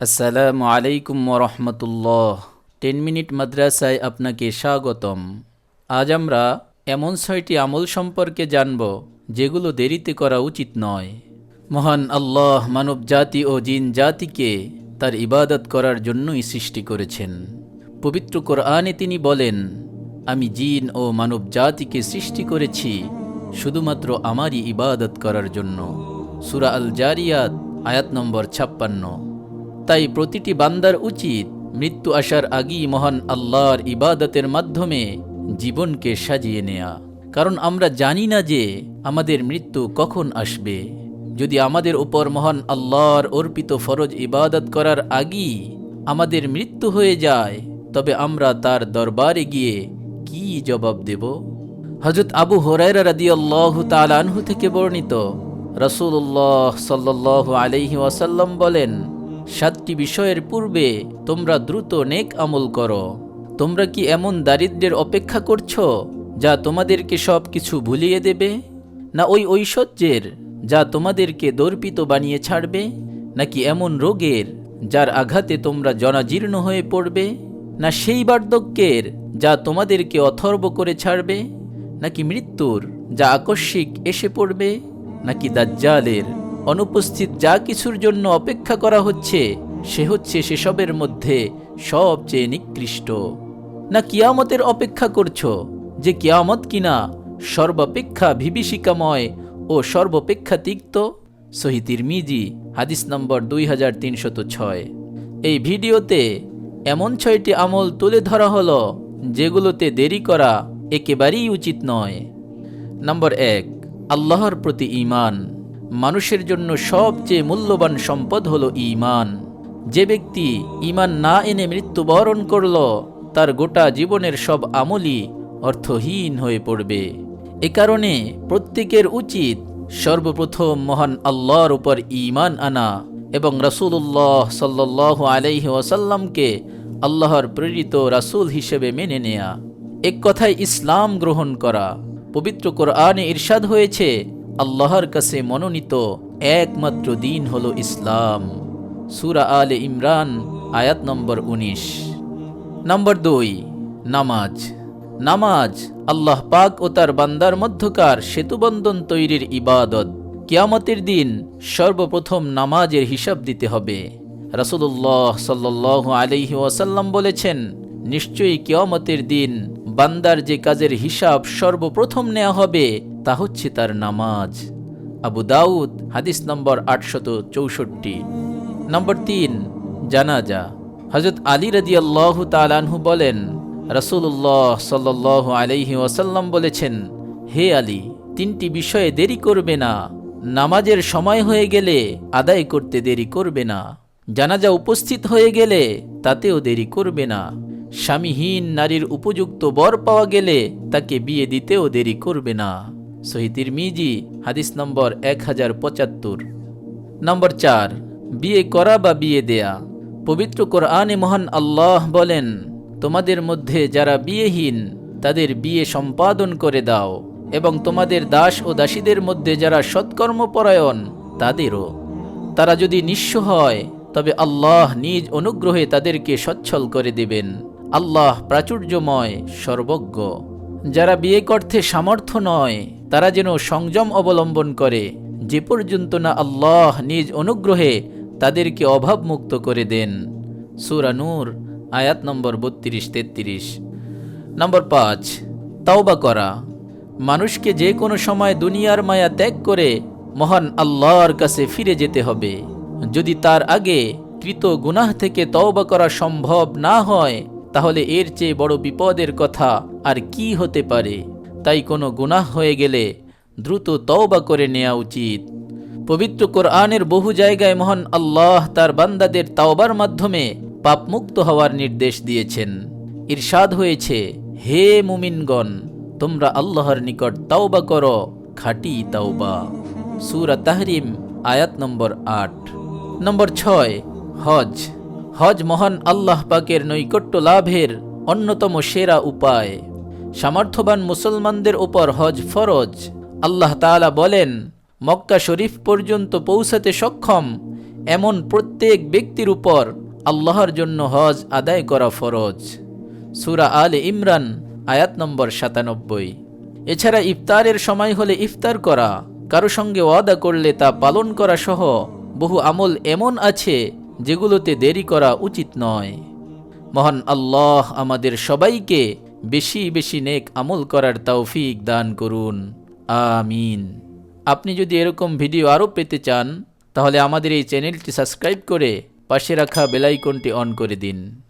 আসসালামু আলাইকুম রহমতুল্লাহ ten minute মাদ্রাসায় আপনাকে স্বাগতম। আজ আমরা এমন ছয়টি আমল সম্পর্কে জানব, যেগুলো দেরিতে করা উচিত নয়। মহান আল্লাহ মানব জাতি ও জিন জাতিকে তার ইবাদত করার জন্যই সৃষ্টি করেছেন। পবিত্র কোরআনে তিনি বলেন, আমি জিন ও মানব জাতিকে সৃষ্টি করেছি শুধুমাত্র আমারই ইবাদত করার জন্য। সুরা আল জারিয়াত আয়াত নম্বর ছাপ্পান্ন। তাই প্রতিটি বান্দার উচিত মৃত্যু আসার আগেই মহান আল্লাহর ইবাদতের মাধ্যমে জীবনকে সাজিয়ে নেয়া। কারণ আমরা জানি না যে আমাদের মৃত্যু কখন আসবে। যদি আমাদের উপর মহান আল্লাহর অর্পিত ফরজ ইবাদত করার আগেই আমাদের মৃত্যু হয়ে যায়, তবে আমরা তার দরবারে গিয়ে কি জবাব দেব? হজরত আবু হরাইরা রাদিয়াল্লাহ তালানহু থেকে বর্ণিত রসুল্লাহ সাল্লাহ আলহি ওয়াসাল্লাম বলেন সাতটি বিষয়ের পূর্বে তোমরা দ্রুত নেক আমল করো। তোমরা কি এমন দারিদ্র্যের অপেক্ষা করছ যা তোমাদেরকে সব কিছু ভুলিয়ে দেবে? না ওই ঐশ্বর্যের যা তোমাদেরকে দর্পিত বানিয়ে ছাড়বে? নাকি এমন রোগের যার আঘাতে তোমরা জনাজীর্ণ হয়ে পড়বে? না সেই বার্ধক্যের যা তোমাদেরকে অথর্ব করে ছাড়বে? নাকি মৃত্যুর যা আকস্মিক এসে পড়বে? নাকি দাজ্জালের অনুপস্থিত যা কিছুর জন্য অপেক্ষা করা হচ্ছে, সে হচ্ছে সেসবের মধ্যে সবচেয়ে নিকৃষ্ট। না কিয়ামতের অপেক্ষা করছ, যে কিয়ামত কিনা সর্বাপেক্ষা বিভীষিকাময় ও সর্বাপেক্ষা তিক্ত সহিতির মিজি হাদিস নম্বর দুই এই ভিডিওতে এমন ছয়টি আমল তুলে ধরা হলো, যেগুলোতে দেরি করা একেবারেই উচিত নয়। নম্বর এক, আল্লাহর প্রতি ঈমান। মানুষের জন্য সবচেয়ে মূল্যবান সম্পদ হলো ঈমান। যে ব্যক্তি ঈমান না এনে মৃত্যুবরণ করল, তার গোটা জীবনের সব আমলই অর্থহীন হয়ে পড়বে। এ কারণে প্রত্যেকের উচিত সর্বপ্রথম মহান আল্লাহর উপর ঈমান আনা এবং রাসূলুল্লাহ সাল্লাল্লাহু আলাইহি ওয়াসাল্লামকে আল্লাহর প্রেরিত রাসূল হিসেবে মেনে নেয়া। এক কথায় ইসলাম গ্রহণ করা। পবিত্র কোরআনে ইরশাদ হয়েছে আল্লাহর কাছে মনোনীত একমাত্র দিন হল ইসলাম। সুরা আলে ইমরান, আয়াত নম্বর উনিশ। নম্বর দুই, নামাজ। নামাজ আল্লাহ পাক ও তার বান্দার মধ্যকার সেতুবন্ধন তৈরির ইবাদত। কিয়ামতের দিন সর্বপ্রথম নামাজের হিসাব দিতে হবে। রাসুল্লাহ সাল্লাহ আলহি ওয়াসাল্লাম বলেছেন, নিশ্চয়ই কিয়ামতের দিন বান্দার যে কাজের হিসাব সর্বপ্রথম নেওয়া হবে তা হচ্ছে তার নামাজ। আবু দাউদ, হাদিস নম্বর আটশত চৌষট্টি। নম্বর তিন, জানাজা। হজরত আলী রদি আল্লাহ তালানহু বলেন রসুল্লাহ সাল্লাহ আলহি ওয়াসাল্লাম বলেছেন, হে আলী, তিনটি বিষয়ে দেরি করবে না। নামাজের সময় হয়ে গেলে আদায় করতে দেরি করবে না। জানাজা উপস্থিত হয়ে গেলে তাতেও দেরি করবে না। স্বামীহীন নারীর উপযুক্ত বর পাওয়া গেলে তাকে বিয়ে দিতেও দেরি করবে না। সহিতির মিজি হাদিস নম্বর এক হাজার পঁচাত্তর। নম্বর চার, বিয়ে করা বা বিয়ে দেয়া। পবিত্র কোরআনে মহান আল্লাহ বলেন, তোমাদের মধ্যে যারা বিয়েহীন, তাদের বিয়ে সম্পাদন করে দাও এবং তোমাদের দাস ও দাসীদের মধ্যে যারা সৎকর্মপরায়ণ, তাদেরও। তারা যদি নিঃস্ব হয়, তবে আল্লাহ নিজ অনুগ্রহে তাদেরকে সচ্ছল করে দেবেন। আল্লাহ প্রাচুর্যময়, সর্বজ্ঞ। যারা বিয়ে করতে সামর্থ্য নয় তারা যেন সংযম অবলম্বন করে, যে পর্যন্ত না আল্লাহ নিজ অনুগ্রহে তাদেরকে অভাবমুক্ত করে দেন। সুরানুর আয়াত নম্বর বত্রিশ, তেত্রিশ। নম্বর পাঁচ, তাওবা করা। মানুষকে যে কোনো সময় দুনিয়ার মায়া ত্যাগ করে মহান আল্লাহর কাছে ফিরে যেতে হবে। যদি তার আগে কৃত গুনাহ থেকে তওবা করা সম্ভব না হয়, তাহলে এর চেয়ে বড় বিপদের কথা আর কি হতে পারে? তাই কোনো গুনাহ হয়ে গেলে দ্রুত তওবা করে নেওয়া উচিত। পবিত্র কোরআনের বহু জায়গায় মহান আল্লাহ তার বান্দাদের তাওবার মাধ্যমে পাপমুক্ত হওয়ার নির্দেশ দিয়েছেন। ইরশাদ হয়েছে, হে মুমিনগণ, তোমরা আল্লাহর নিকট তাওবা করো, খাটি তাওবা। সুরা তাহরিম, আয়াত নম্বর আট। নম্বর ছয়, হজ। হজ মহান আল্লাহ পাকের নৈকট্য লাভের অন্যতম সেরা উপায়। সামর্থ্যবান মুসলমানদের উপর হজ ফরজ। আল্লাহ তাআলা বলেন, মক্কা শরীফ পর্যন্ত পৌঁছাতে সক্ষম এমন প্রত্যেক ব্যক্তির উপর আল্লাহর জন্য হজ আদায় করা ফরজ। সুরা আল ইমরান, আয়াত নম্বর সাতানব্বই। এছাড়া ইফতারের সময় হলে ইফতার করা, কারও সঙ্গে ওয়াদা করলে তা পালন করা সহ বহু আমল এমন আছে যেগুলোতে দেরি করা উচিত নয়। মহান আল্লাহ আমাদের সবাইকে বেশি বেশি নেক আমল করার তৌফিক দান করুন। আমিন। আপনি যদি এরকম ভিডিও আরও পেতে চান, তাহলে আমাদের এই চ্যানেলটি সাবস্ক্রাইব করে পাশে রাখা বেলাইকনটি অন করে দিন।